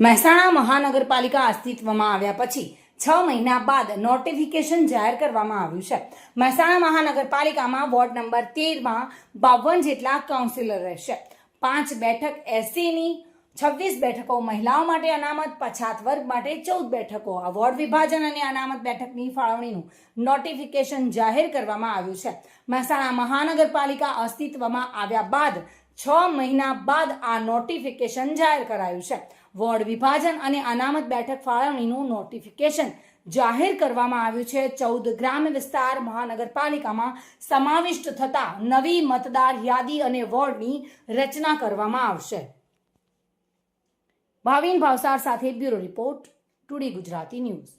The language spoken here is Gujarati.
મહેસાણા મહાનગરપાલિકા અસ્તિત્વમાં આવ્યા પછી છ મહિના બાદ નોટિફિકેશન જાહેર કરવામાં આવ્યું છે. મહેસાણા મહાનગરપાલિકામાં વોર્ડ નંબર તેરમાં બાવન જેટલા કાઉન્સિલર રહેશે. પાંચ બેઠક એસસીની, છવ્વીસ બેઠકો મહિલાઓ માટે અનામત, પછાત વર્ગ માટે ચૌદ બેઠકો. આ વોર્ડ વિભાજન અને અનામત બેઠકની ફાળવણીનું નોટિફિકેશન જાહેર કરવામાં આવ્યું છે. મહેસાણા મહાનગરપાલિકા અસ્તિત્વમાં આવ્યા બાદ છ મહિના બાદ આ નોટિફિકેશન જાહેર કરાયું છે. વોર્ડ વિભાજન અને અનામત બેઠક ફાળવણીનું નોટિફિકેશન જાહેર કરવામાં આવ્યું છે. ચૌદ ગ્રામ્ય વિસ્તાર મહાનગરપાલિકામાં સમાવિષ્ટ થતા નવી મતદાર યાદી અને વોર્ડની રચના કરવામાં આવશે. ભાવિન ભાવસાર સાથે bureau report, today Gujarati news.